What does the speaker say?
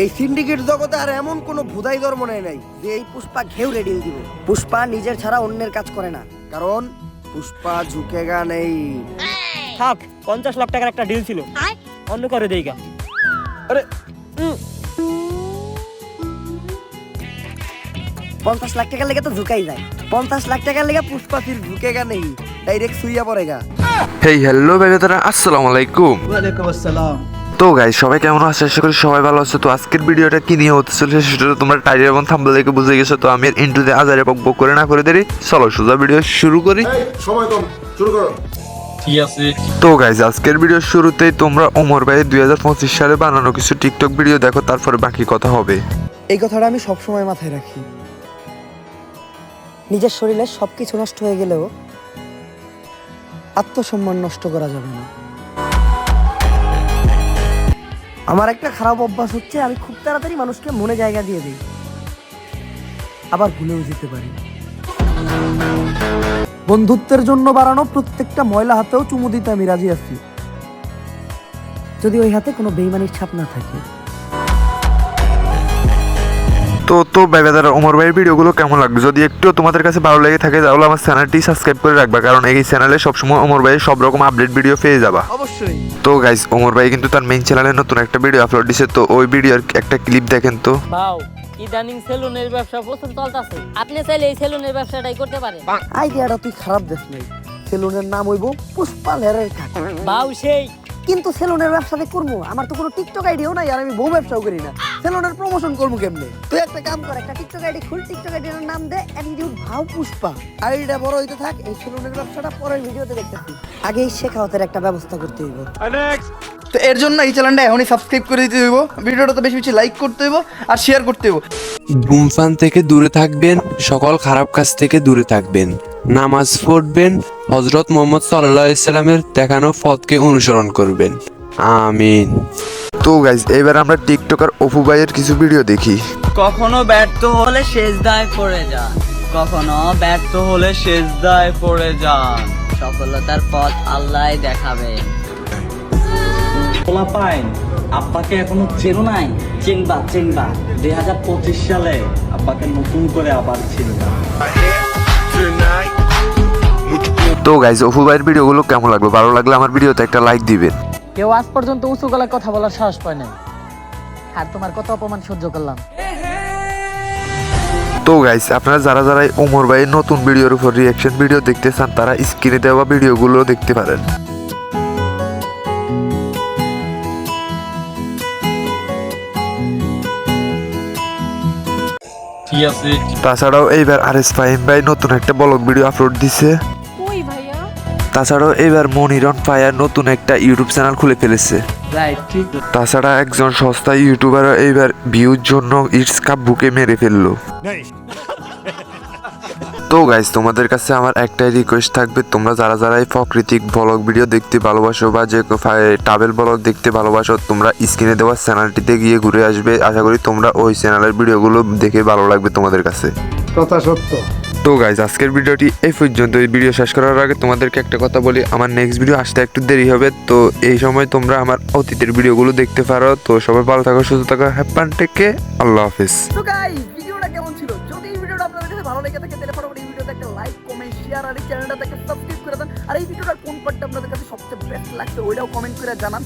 এই সিন্ডিকেট জগতে আর এমন কোনো ভুদাই ধর্ম নেই নাই যে এই পুষ্পা ঘেউ রেডি দিব। পুষ্পা নিজের ছাড়া অন্যের কাজ করে না কারণ পুষ্পা ঝুঁকেগা নেই। থাক পঞ্চাশ লাখ টাকার একটা ডিল ছিল। অন্য করে দেই গা আরে পঞ্চাশ লাখ টাকার লেগে তো ঝুঁকাই যায়। পঞ্চাশ লাখ টাকার লেগে পুষ্পা ফির ঝুঁকেগা নেই ডাইরেক্ট সুইয়া পড়েগা। হেই হ্যালো বেবেদারা আসসালামু আলাইকুম। ওয়ালাইকুম আসসালাম। তো গাইস সবাই কেমন আছে? আশা করি সবাই ভালো আছে। তো আজকের ভিডিওটা কি নিয়ে হতে চলেছে সেটা তো তোমরা টাইটেল এবং থাম্বনেল দেখে বুঝে গেছো তো আমি ইন্টুতে আজারে বক বক করে না করে দেরি। চলো সোজা ভিডিও শুরু করি। সময় কম শুরু করো। তো গাইজ আজকের ভিডিও শুরুতেই তোমরা ওমর ভাই দুই হাজার পঁচিশ সালে বানানো কিছু টিকটক ভিডিও দেখো তারপরে বাকি কথা হবে। এই কথাটা আমি সবসময় মাথায় রাখি। নিজের শরীরে সবকিছু নষ্ট হয়ে গেলেও আত্মসম্মান নষ্ট করা যাবে না। আমার একটা খারাপ অভ্যাস হচ্ছে, আমি খুব তাড়াতাড়ি মানুষকে মনে জায়গা দিয়ে দিই। আবার ভুলেও যেতে পারি। বন্ধুত্বের জন্য বাড়ানো প্রত্যেকটা ময়লা হাতেও চুমু দিতে আমি রাজি আছি। যদি ওই হাতে কোনো বেইমানির ছাপ না থাকে তো তো বেবেদারা ওমর ভাইয়ের ভিডিওগুলো কেমন লাগবে যদি একটু তোমাদের কাছে ভালো লেগে থাকে তাহলে আমার চ্যানেলটি সাবস্ক্রাইব করে রাখবা কারণ এই চ্যানেলে সবসময় ওমর ভাইয়ের সব রকম আপডেট ভিডিও পেয়ে যাবা। অবশ্যই। তো গাইজ ওমর ভাই কিন্তু তার মেইন চ্যানেলে নতুন একটা ভিডিও আপলোড দিছে তো ওই ভিডিওর একটা ক্লিপ দেখেন তো। ইদানিং সেলুনের ব্যবসা প্রচুর চলতেছে। আপনি চাইলে এই সেলুনের ব্যবসাটাই করতে পারেন। আইডিয়াটা তুই খারাপ দেখ নাই। সেলুনের নাম হইব পুষ্পা লেরের কাক ভাও সেই। কিন্তু সেলুনের ব্যবসাতে করব। আমার তো কোনো টিকটক আইডিও নাই আর আমি বউ ব্যবসাও করি না। সেলুনের প্রমোশন করব কেমনে? তুই একটা কাম কর একটা টিকটক আইডি খুল টিকটক আইডির নাম দে অ্যাটিটিউড ভাও পুষ্পা। আইডিটা বড় হইতে থাক এই সেলুনের ব্যবসাটা পরের ভিডিওতে দেখতে দেখতেছি। আগেই শেখাওতের একটা ব্যবস্থা করতে হইব। তো এর জন্য এই চ্যানেলটা এখনই সাবস্ক্রাইব করে দিতে হইব। ভিডিওটা তো বেশি বেশি লাইক করতে হইব আর শেয়ার করতে হইব। ধূমপান থেকে দূরে থাকবেন সকল খারাপ কাজ থেকে দূরে থাকবেন। নামাজ পড়বেন হজরত মোহাম্মদ সাল্লাহ ইসলামের দেখানো পথকে অনুসরণ করবেন। আমিন। তো গাইজ এবার আমরা টিকটকার অপু ভাইয়ের কিছু ভিডিও দেখি। কখনো ব্যর্থ হলে শেষ দায় পড়ে যান। কখনো ব্যর্থ হলে শেষদায় পড়ে যান। সফলতার পথ আল্লাহ দেখাবে। পোলা পাইন আব্বাকে এখনও চেনো নাই? চিনবা চিনবা। দুই হাজার পঁচিশ সালে আব্বাকে নতুন করে আবার চিনবা। তো গাইজ অপু ভাইয়ের ভিডিওগুলো কেমন লাগল? ভালো লাগলে আমার ভিডিওতে একটা লাইক দিবেন। কেউ আজ পর্যন্ত উঁচু গলায় কথা বলার সাহস পায় নাই। আর তোমার কত অপমান সহ্য করলাম। তো গাইস আপনারা যারা যারা ওমর ভাইয়ের নতুন ভিডিওর উপর রিয়াকশন ভিডিও দেখতে চান তারা স্ক্রিনে দেওয়া ভিডিওগুলো দেখতে পারেন। তাছাড়াও এইবার আর এস ফাহিম ভাই নতুন একটা ব্লগ ভিডিও আপলোড দিছে। তাছাড়াও এবার মনিরন ফায়ার নতুন একটা ইউটিউব চ্যানেল খুলে ফেলেছে। তাছাড়া একজন সস্তা ইউটিউবার এইবার ভিউর জন্য ইটস কাপ বুকে মেরে ফেলল। তো গাইজ তোমাদের কাছে আমার একটাই রিকোয়েস্ট থাকবে তোমরা যারা যারা এই প্রাকৃতিক ব্লগ ভিডিও দেখতে ভালোবাসো বা যে ট্রাভেল ব্লগ দেখতে ভালোবাসো তোমরা স্ক্রিনে দেওয়া চ্যানেলটিতে গিয়ে ঘুরে আসবে। আশা করি তোমরা ওই চ্যানেলের ভিডিওগুলো দেখে ভালো লাগবে তোমাদের কাছে। কথা সত্য। তো গাইজ আজকের ভিডিওটি এই পর্যন্ত এই ভিডিও শেষ করার আগে তোমাদেরকে একটা কথা বলি আমার নেক্সট ভিডিও আসতে একটু দেরি হবে তো এই সময় তোমরা আমার অতীতের ভিডিওগুলো দেখতে পারো। তো সবাই ভালো থাকো সুস্থ থাকো হ্যাপান টেকে আল্লাহ হাফিজ। তো গাইস ভিডিওটা কেমন ছিল? যদি এই ভিডিওটা আপনাদের কাছে ভালো লেগে থাকে তাহলে ফটাফট এই ভিডিওতে একটা লাইক কমেন্ট শেয়ার আর এই চ্যানেলটাকে সাবস্ক্রাইব করে দেন। আর এই ভিডিওটার কোন পার্টটা আপনাদের কাছে সবচেয়ে বেস্ট লাগছে ওইটাও কমেন্ট করে জানান।